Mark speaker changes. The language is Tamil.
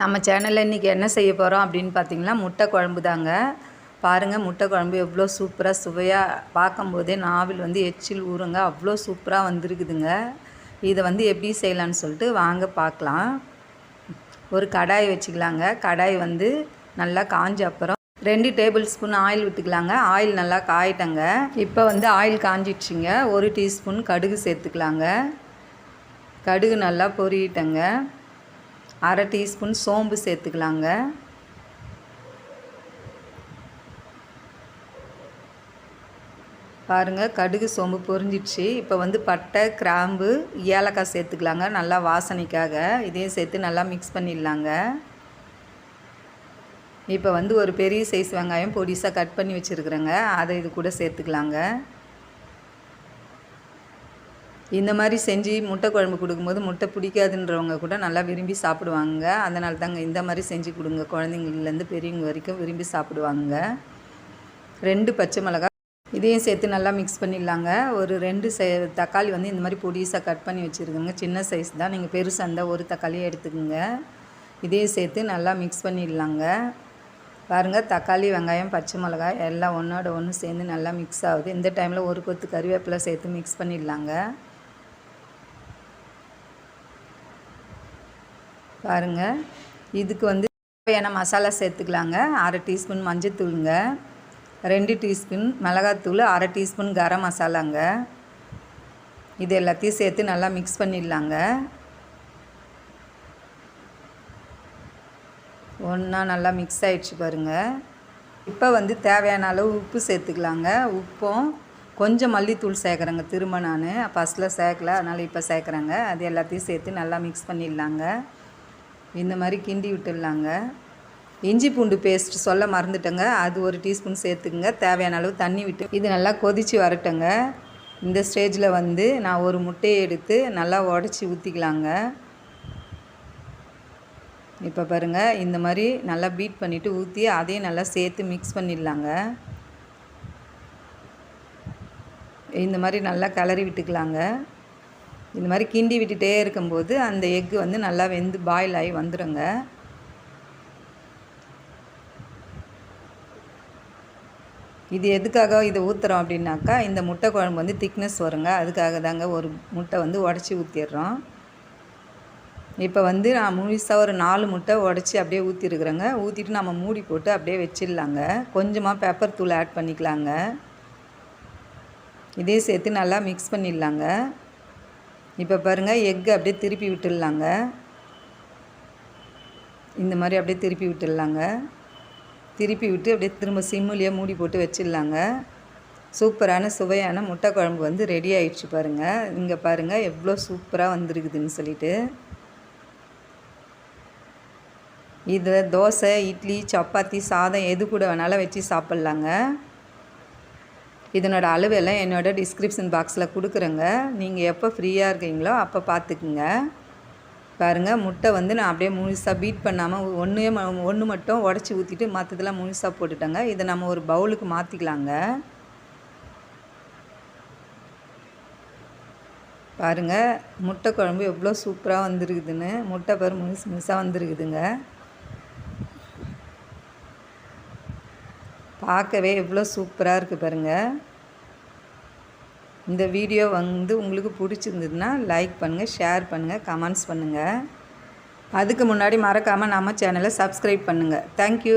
Speaker 1: நம்ம சேனலில் இன்றைக்கி என்ன செய்ய போகிறோம் அப்படின்னு பார்த்தீங்கன்னா முட்டை குழம்பு தாங்க. பாருங்கள் முட்டை குழம்பு எவ்வளோ சூப்பராக சுவையாக பார்க்கும்போதே நாவில் வந்து எச்சில் ஊறுங்க அவ்வளோ சூப்பராக வந்திருக்குதுங்க. இதை வந்து எப்படி செய்யலான்னு சொல்லிட்டு வாங்க பார்க்கலாம். ஒரு கடாய் வச்சுக்கலாங்க. கடாய் வந்து நல்லா காஞ்ச அப்புறம் ரெண்டு டேபிள் ஸ்பூன் ஆயில் விட்டுக்கலாங்க. ஆயில் நல்லா காயிட்டங்க. இப்போ வந்து ஆயில் காஞ்சிடுச்சிங்க. ஒரு டீஸ்பூன் கடுகு சேர்த்துக்கலாங்க. கடுகு நல்லா பொரியிட்டங்க. அரை டீஸ்பூன் சோம்பு சேர்த்துக்கலாங்க. பாருங்கள் கடுகு சோம்பு பொரிஞ்சிடுச்சு. இப்போ வந்து பட்டை கிராம்பு ஏலக்காய் சேர்த்துக்கலாங்க. நல்லா வாசனைக்காக. இதையும் சேர்த்து நல்லா மிக்ஸ் பண்ணிடலாங்க. இப்போ வந்து ஒரு பெரிய சைஸ் வெங்காயம் பொடிசாக கட் பண்ணி வச்சுருக்குறேங்க. அதை இது கூட சேர்த்துக்கலாங்க. இந்த மாதிரி செஞ்சு முட்டை குழம்பு கொடுக்கும்போது முட்டை பிடிக்காதுன்றவங்க கூட நல்லா விரும்பி சாப்பிடுவாங்க. அதனால தாங்க இந்த மாதிரி செஞ்சு கொடுங்க. குழந்தைங்கள்லேருந்து பெரியவங்க வரைக்கும் விரும்பி சாப்பிடுவாங்க. ரெண்டு பச்சை மிளகா இதையும் சேர்த்து நல்லா மிக்ஸ் பண்ணிடலாங்க. ஒரு ரெண்டு சை தக்காளி வந்து இந்த மாதிரி பொடிசாக கட் பண்ணி வச்சுருக்கோங்க. சின்ன சைஸ் தான். நீங்கள் பெருசாக இருந்தால் ஒரு தக்காளியே எடுத்துக்கோங்க. இதையும் சேர்த்து நல்லா மிக்ஸ் பண்ணிடலாங்க. பாருங்கள் தக்காளி வெங்காயம் பச்சை மிளகாய் எல்லாம் ஒன்றோட ஒன்று சேர்ந்து நல்லா மிக்ஸ் ஆகுது. இந்த டைமில் ஒரு கொத்து கறிவேப்பிலை சேர்த்து மிக்ஸ் பண்ணிடலாங்க. பாருங்கள் இதுக்கு வந்து தேவையான மசாலா சேர்த்துக்கலாங்க. அரை டீஸ்பூன் மஞ்சத்தூளுங்க ரெண்டு டீஸ்பூன் மிளகாத்தூள் அரை டீஸ்பூன் கரம் மசாலாங்க. இது எல்லாத்தையும் சேர்த்து நல்லா மிக்ஸ் பண்ணிடலாங்க. ஒன்றா நல்லா மிக்ஸ் ஆகிடுச்சு பாருங்கள் இப்போ வந்து தேவையான அளவு உப்பு சேர்த்துக்கலாங்க. உப்பும் கொஞ்சம் மல்லித்தூள் சேர்க்குறேங்க. திரும்ப நான். ஃபஸ்ட்டில் சேர்க்கல. அதனால் இப்போ சேர்க்குறேங்க. அது எல்லாத்தையும் சேர்த்து நல்லா மிக்ஸ் பண்ணிடலாங்க. இந்த மாதிரி கிண்டி விட்டுடலாங்க. இஞ்சி பூண்டு பேஸ்ட் சொல்ல மறந்துட்டேங்க. அது ஒரு டீஸ்பூன் சேர்த்துக்குங்க. தேவையான அளவு தண்ணி விட்டு இது நல்லா கொதித்து வரட்டுங்க. இந்த ஸ்டேஜில் வந்து நான் ஒரு முட்டையை எடுத்து நல்லா உடச்சி ஊற்றிக்கலாங்க இப்போ பாருங்கள் இந்த மாதிரி நல்லா பீட் பண்ணிவிட்டு ஊற்றி அதையும் நல்லா சேர்த்து மிக்ஸ் பண்ணிடலாங்க. இந்த மாதிரி நல்லா கிளறி விட்டுக்கலாங்க. இந்த மாதிரி கிண்டி விட்டுட்டே இருக்கும்போது அந்த எக்கு வந்து நல்லா வெந்து பாயில் ஆகி வந்துடுங்க இது எதுக்காக இதை ஊற்றுறோம் அப்படின்னாக்கா இந்த முட்டை குழம்பு வந்து திக்னஸ் வருங்க. அதுக்காக தாங்க ஒரு முட்டை வந்து உடச்சி ஊற்றிடுறோம் இப்போ வந்து நான் முழுசாக ஒரு நாலு முட்டை உடச்சி அப்படியே ஊற்றிருக்குறேங்க ஊற்றிட்டு நம்ம மூடி போட்டு அப்படியே வச்சிடலாங்க. கொஞ்சமாக பெப்பர் தூள் ஆட் பண்ணிக்கலாங்க. இதே சேர்த்து நல்லா மிக்ஸ் பண்ணிடலாங்க. இப்போ பாருங்கள் எக்கு அப்படியே திருப்பி விட்டுடலாங்க. இந்த மாதிரி அப்படியே திருப்பி விட்டுடலாங்க. திருப்பி விட்டு அப்படியே திரும்ப சிம்முலேயே மூடி போட்டு வச்சிடலாங்க. சூப்பரான சுவையான முட்டை குழம்பு வந்து ரெடி ஆயிடுச்சு பாருங்கள் இங்கே பாருங்கள் எவ்வளோ சூப்பராக வந்திருக்குதுன்னு சொல்லிட்டு. இதை தோசை இட்லி சப்பாத்தி சாதம் எது கூட வேணாலும் வச்சு சாப்பிட்லாங்க. இதனோட அளவெல்லாம் என்னோடய டிஸ்கிரிப்ஷன் பாக்ஸில் கொடுக்குறேங்க. நீங்கள் எப்போ ஃப்ரீயாக இருக்கீங்களோ அப்போ பார்த்துக்குங்க. பாருங்கள் முட்டை வந்து நான் அப்படியே முழுசாக பீட் பண்ணாமல் ஒன்றே ஒன்று மட்டும் உடச்சி ஊற்றிட்டு மற்றதெல்லாம் முழுசாக போட்டுட்டேங்க. இதை நம்ம ஒரு பவுலுக்கு மாற்றிக்கலாங்க பாருங்கள் முட்டை குழம்பு எவ்வளோ சூப்பராக வந்துருக்குதுன்னு. முட்டை பேர் முழுசு முழுசாக வந்துருக்குதுங்க. பார்க்கவே எவ்வளோ சூப்பராக இருக்குது பாருங்கள் இந்த வீடியோ வந்து உங்களுக்கு பிடிச்சிருந்ததுன்னா லைக் பண்ணுங்கள் ஷேர் பண்ணுங்கள் கமெண்ட்ஸ் பண்ணுங்கள் அதுக்கு முன்னாடி மறக்காமல் நம்ம சேனலை சப்ஸ்கிரைப் பண்ணுங்கள் தேங்க்யூ